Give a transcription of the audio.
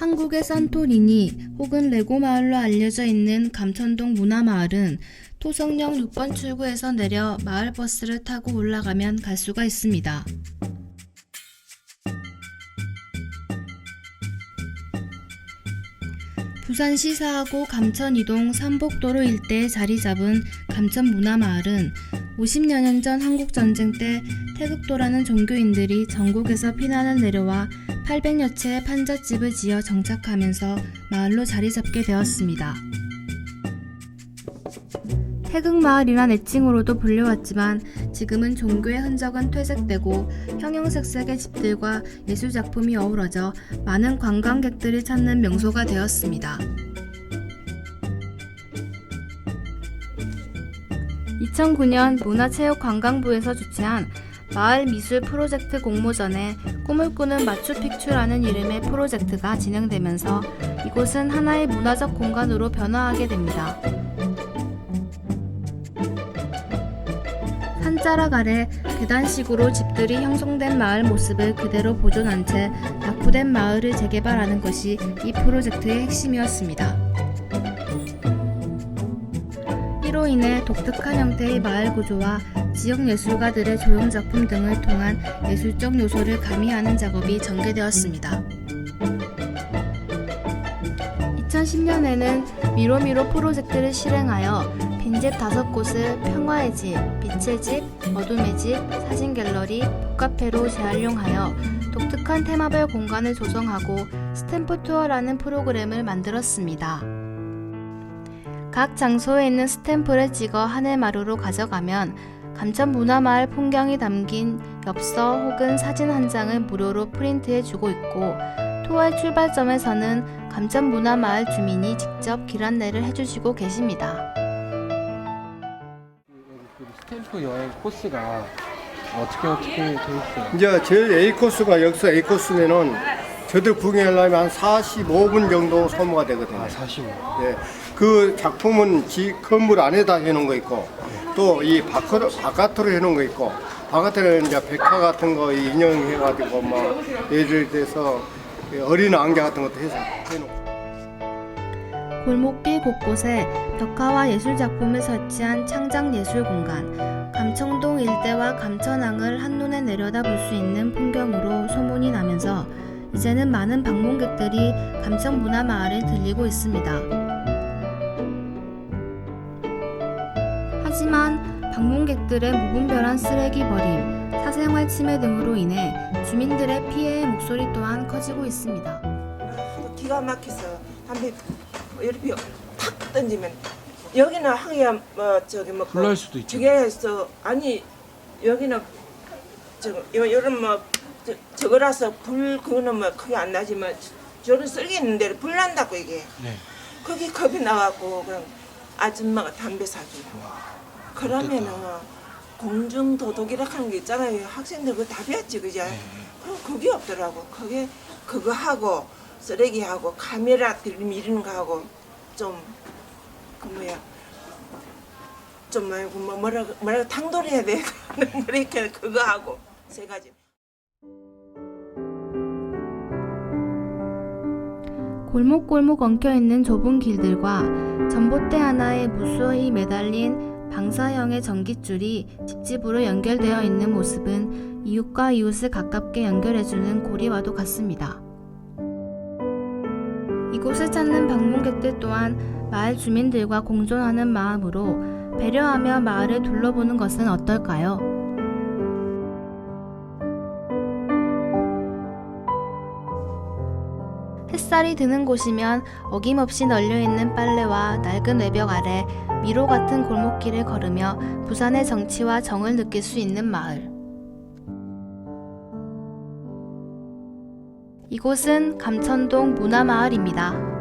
한국의 산토리니 혹은 레고 마을로 알려져 있는 감천동 문화마을은 토성역 6번 출구에서 내려 마을 버스를 타고 올라가면 갈 수가 있습니다. 부산시 사하고 감천 이동 삼복도로 일대에 자리 잡은 감천 문화마을은 50여 년 전 한국전쟁 때 태극도라는 종교인들이 전국에서 피난을 내려와 800여 채의 판잣집을 지어 정착하면서 마을로 자리 잡게 되었습니다. 태극마을이란 애칭으로도 불려왔지만 지금은 종교의 흔적은 퇴색되고 형형색색의 집들과 예술작품이 어우러져 많은 관광객들이 찾는 명소가 되었습니다. 2009년 문화체육관광부에서 주최한 마을 미술 프로젝트 공모전에 꿈을 꾸는 마추픽추라는 이름의 프로젝트가 진행되면서 이곳은 하나의 문화적 공간으로 변화하게 됩니다. 산자락 아래 계단식으로 집들이 형성된 마을 모습을 그대로 보존한 채 낙후된 마을을 재개발하는 것이 이 프로젝트의 핵심이었습니다. 이로 인해 독특한 형태의 마을 구조와 지역 예술가들의 조형 작품 등을 통한 예술적 요소를 가미하는 작업이 전개되었습니다. 2010년에는 미로미로 프로젝트를 실행하여 빈집 다섯 곳을 평화의 집, 빛의 집, 어둠의 집, 사진 갤러리, 북카페로 재활용하여 독특한 테마별 공간을 조성하고 스탬프 투어라는 프로그램을 만들었습니다. 각 장소에 있는 스탬프를 찍어 하늘마루로 가져가면 감천 문화마을 풍경이 담긴 엽서 혹은 사진 한 장을 무료로 프린트해 주고 있고 투어의 출발점에서는 감천 문화마을 주민이 직접 길 안내를 해주시고 계십니다. 그 스탬프 여행 코스가 어떻게 어떻게 돼 있어요? 이제 제일 A 코스가 여기서 A 코스면은 저들 구경하려면 한 45분 정도 소모가 되거든요. 아 45. 예. 그 작품은 지 건물 안에다 해놓은 거 있고 또 이 바깥으로, 바깥으로 해놓은 거 있고 바깥에는 이제 백화 같은 거 인형해가지고 뭐 예를 들어서 어린 왕자 같은 것도 해서 해놓고. 골목길 곳곳에 벽화와 예술 작품을 설치한 창작 예술 공간, 감청동 일대와 감천항을 한눈에 내려다볼 수 있는 풍경으로 소문이 나면서 이제는 많은 방문객들이 감천 문화마을에 들리고 있습니다. 하지만 방문객들의 무분별한 쓰레기 버림, 사생활 침해 등으로 인해 주민들의 피해의 목소리 또한 커지고 있습니다. 기가 막혀서 담배 이렇게 탁 던지면 여기는 항이야 뭐 저기 뭐 불날 수도 있죠. 저게서 아니 여기는 저 요- 요런 뭐 저, 저거라서 불 그거는 뭐 크게 안 나지만 저런 쓸개 있는 데를 불 난다고 이게 네. 거기 겁이 나갖고 그럼 아줌마가 담배 사주고 그러면은 공중 도덕이라 하는 게 있잖아요 학생들 그거 다 배웠지 그죠? 네. 그럼 그게 없더라고 그게 그거 하고 쓰레기 하고 카메라 들이미는 거 하고 좀 그 뭐야 좀 말고 뭐 뭐라 뭐라 당돌해야 돼 뭐 이렇게 그거 하고 세 가지. 골목골목 엉켜있는 좁은 길들과 전봇대 하나에 무수히 매달린 방사형의 전깃줄이 집집으로 연결되어 있는 모습은 이웃과 이웃을 가깝게 연결해주는 고리와도 같습니다. 이곳을 찾는 방문객들 또한 마을 주민들과 공존하는 마음으로 배려하며 마을을 둘러보는 것은 어떨까요? 햇살이 드는 곳이면 어김없이 널려있는 빨래와 낡은 외벽 아래 미로 같은 골목길을 걸으며 부산의 정치와 정을 느낄 수 있는 마을. 이곳은 감천동 문화마을입니다.